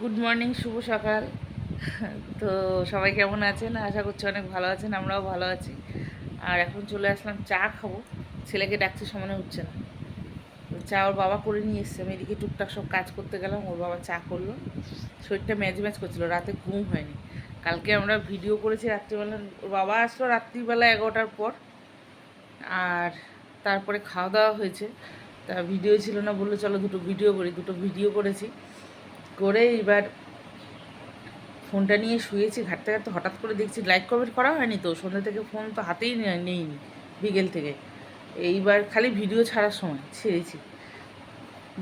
Good morning শুভ সকাল। তো সবাই কেমন আছেন? আশা করছি অনেক ভালো আছেন, আমরাও ভালো আছি। আর এখন চলে আসলাম, চা খাব। ছেলেকে ডাকছে, সমানে উঠছে না। চা ওর বাবা করে নিয়ে এসছে। আমি এদিকে টুকটাক সব কাজ করতে গেলাম, ওর বাবা চা করল। শরীরটা ম্যাচ ম্যাচ করছিল, রাতে ঘুম হয়নি। কালকে আমরা ভিডিও করেছি রাত্রিবেলা, ওর বাবা আসলো রাত্রিবেলা এগারোটার পর। আর তারপরে খাওয়া দাওয়া হয়েছে। তা ভিডিও ছিল না, বলল চলো দুটো ভিডিও করি। দুটো ভিডিও করেছি। করে এবার ফোনটা নিয়ে শুয়েছি, ঘাটতে ঘাটতে হঠাৎ করে দেখছি লাইক কমেন্ট করা হয়নি তো, সন্ধ্যা থেকে ফোন তো হাতেই নেইনি, বিকেল থেকে। এইবার খালি ভিডিও ছাড়ার সময়, ছেড়েছি।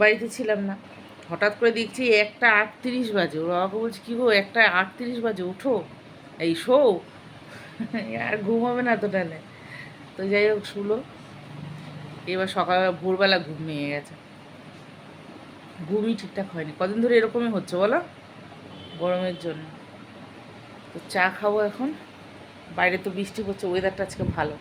বাড়িতে ছিলাম না। হঠাৎ করে দেখছি একটা আটত্রিশ বাজে, ওর বাবাকে বলছি, কী গো, একটা আটত্রিশ বাজে, ওঠো, এই শো। আর ঘুম হবে না তো টানে তো যাই হোক, শুলো। এবার সকাল ভোরবেলা ঘুম নিয়ে গেছে। ঘুমই ঠিকঠাক হয়নি। কদিন ধরে এরকমই হচ্ছে বলো? গরমের জন্য। তো চা খাব এখন। বাইরে তো বৃষ্টি পড়ছে ওয়েদারটা আজকে ভালো।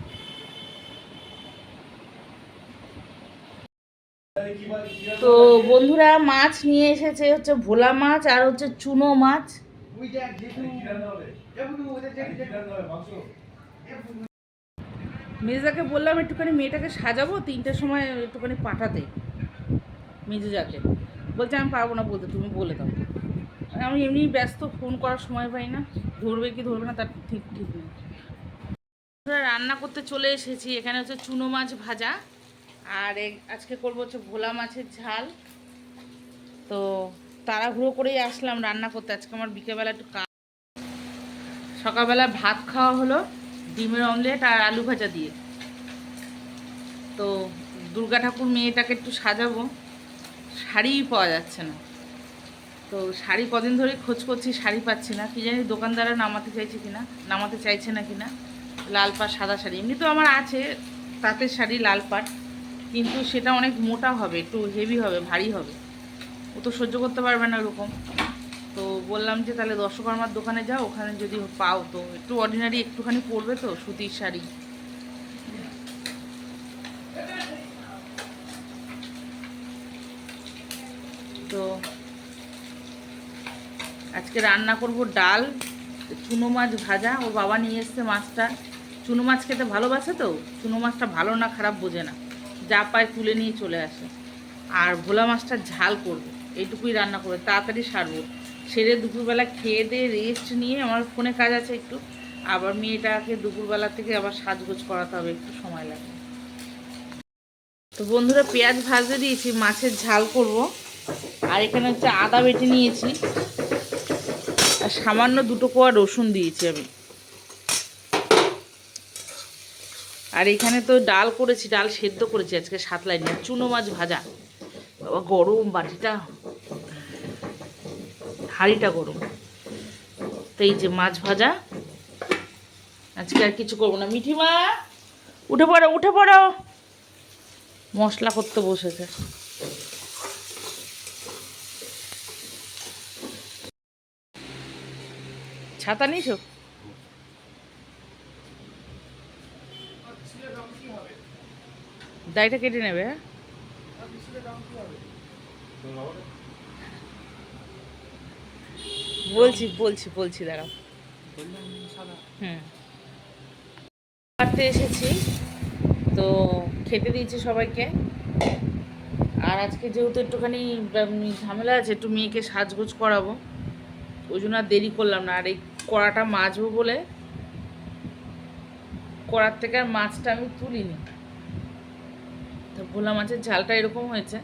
তো বন্ধুরা, মাছ নিয়ে এসেছে হচ্ছে ভোলা মাছ আর হচ্ছে চুনো মাছ। মেজাকে বললাম একটুখানি মেয়েটাকে সাজাবো, তিনটের সময় একটুখানি পাঠাতে। মেজুজাকে বলছে, আমি পারব না বলতে, তুমি বলে দাও। আমি এমনি ব্যস্ত ফোন করার সময় পাই না। ধরবে কি ধরবে না, তার ঠিক ঠিক নেই। রান্না করতে চলে এসেছি। এখানে হচ্ছে চুনো মাছ ভাজা। আর আজকে করব হচ্ছে ভোলা মাছের ঝাল। তো তাড়াহুড়ো করেই আসলাম রান্না করতে। আজকে আমার বিকেলবেলা একটু কাজ। সকালবেলা ভাত খাওয়া হলো, ডিমের অমলেট আর আলু ভাজা দিয়ে। তো দুর্গা ঠাকুর মেয়েটাকে একটু সাজাবো। শাড়িই পাওয়া যাচ্ছে না। তো শাড়ি কদিন ধরে খোঁজ করছি, শাড়ি পাচ্ছি না। কি জানি দোকানদাররা নামাতে চাইছে কিনা, নামাতে চাইছে না কিনা। লাল পাট সাদা শাড়ি। এমনি তো আমার আছে, তাঁতের শাড়ি, লাল পাট কিন্তু সেটা অনেক মোটা হবে, একটু হেভি হবে, ভারী হবে। ও তো সহ্য করতে পারবে না ওরকম। তো বললাম যে তাহলে দর্শকর্মার দোকানে যাও, ওখানে যদি পাও তো। একটু অর্ডিনারি একটুখানি পরবে তো, সুতির শাড়ি। তো আজকে রান্না করব ডাল, চুনো মাছ ভাজা। ওর বাবা নিয়ে এসছে মাছটা। চুনো মাছ খেতে ভালোবাসে তো? চুনো মাছটা ভালো না খারাপ বোঝে না। যা পায় তুলে নিয়ে চলে আসে। আর ভোলা মাছটা ঝাল করব। এইটুকুই রান্না করবে। তাড়াতাড়ি সারবো। সেরে দুপুরবেলা খেয়ে দিয়ে রেস্ট নিয়ে আমার ফোনে কাজ আছে একটু। আবার মেয়েটাকে দুপুরবেলা থেকে আবার সাজগোজ করাতে হবে। একটু সময় লাগবে। তো বন্ধুরা, পেঁয়াজ ভাজতে দিয়েছি। মাছের ঝাল করব। আর এখানে হচ্ছে আদা বেটে নিয়েছি। আর সামান্য দুটো কোয়া রসুন দিয়েছি আমি। আর এখানে তো ডাল করেছি, ডাল সেদ্ধ করেছি আজকে সাত লাইন চুনো মাছ ভাজা। বাবা, গরম বাটিটা। হাঁড়িটা গরম। তো এই যে মাছ ভাজা। আজকে আর কিছু করব না। মিঠিমা, উঠে পড়ো উঠে পড়ো। মশলা করতে বসেছে। ছাতা নিছো দায়টা কেটে নেবে হ্যাঁ? বলছি বলছি বলছি, দাঁড়াও। হুম। কাটতে এসেছি, তো খেতে দিয়েছি সবাইকে। আর আজকে যেহেতু একটুখানি ঝামেলা আছে, একটু মেয়েকে সাজগোজ করাবো, ওই জন্য আর দেরি করলাম না। আর এই কড়াটা মাজবো বলে কড়ার থেকে আর মাছটা আমি তুলিনি। তো ভোলা মাছের ঝালটা এরকম হয়েছে।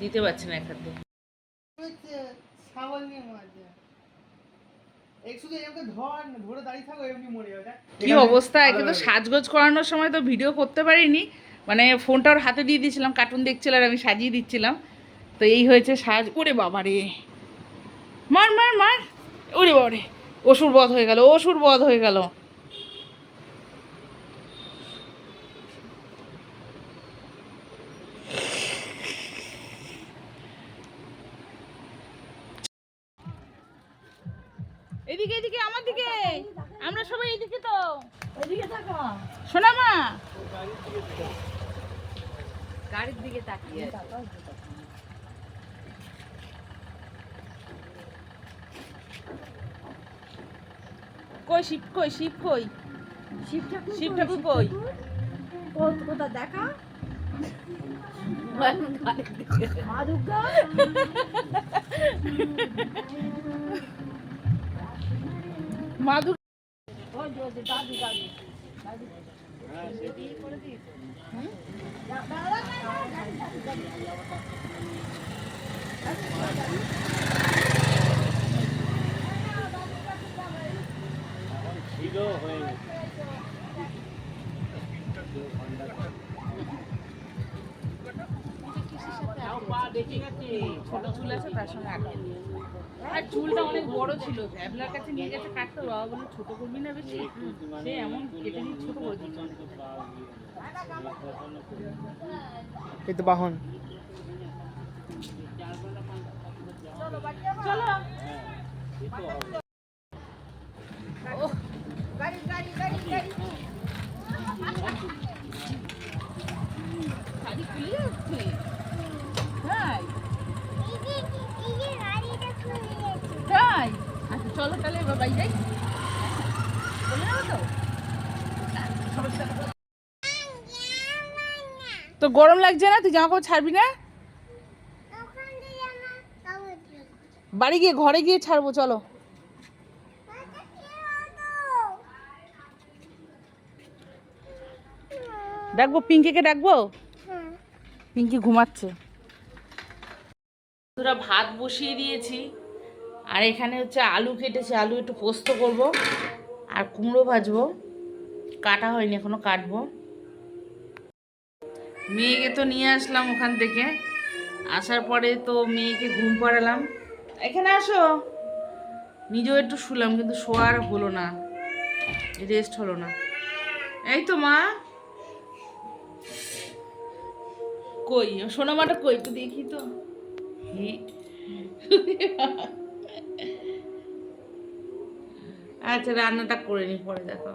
দিতে পারছি না এখান থেকে। কি অবস্থা? একে তো সাজগোজ করানোর সময় তো ভিডিও করতে পারিনি। মানে ফোনটা ওর হাতে দিয়ে দিয়েছিলাম কার্টুন দেখছিল আর আমি সাজিয়ে দিচ্ছিলাম। তো এই হয়েছে সাজ ওরে বাবা রে। মার মার মার। ওরে বাবা রে। অসুর বধ হয়ে গেল অসুর বধ হয়ে গেল। এদিকে এদিকে আমার দিকে। আমরা সবাই এদিকে তো। এদিকে থাকা। শোনা মা গাড়ির দিকে তাকিয়ে কই শিব কই শিব কই? শিব ঠাকুর শিব কই? ঠাকুর কই? কোথা দেখা? মা দুর্গা? দাদু দাদু। দাদু। চুল আছে তার সঙ্গে আটকে দিয়েছে। আর চুলটা অনেক বড় ছিল। আপনার কাছে নিয়ে গেছে কাটতে বাবা বলে ছোট করবি না বেশি? সে এমন কেটে নিয়ে ছোট করে দিচ্ছে এই তো বাহন। চলো চলো তাহলে এবার বাড়ি যাই। চলে যাব তো? তো গরম লাগছে না? তুই জামা কাপড় ছাড়বি না? বাড়ি গিয়ে ঘরে গিয়ে ছাড়বো চলো। ডাকবো? পিঙ্কিকে ডাকবো? পিঙ্কি ঘুমাচ্ছে। বন্ধুরা ভাত বসিয়ে দিয়েছি। আর এখানে হচ্ছে আলু কেটেছে, আলু একটু পোস্ত করব আর কুমড়ো ভাজবো। কাটা হয়নি, এখনও কাটবো। মেয়েকে তো নিয়ে আসলাম ওখান থেকে। আসার পরে তো মেয়েকে ঘুম পাড়ালাম। এখানে আসো। নিজেও একটু শুলাম, কিন্তু শোয়ার হলো না। রেস্ট হলো না। এই তো মা। কই? সোনামাটা কই? একটু দেখি তো। আচ্ছা রান্নাটা করে নি পরে দেখো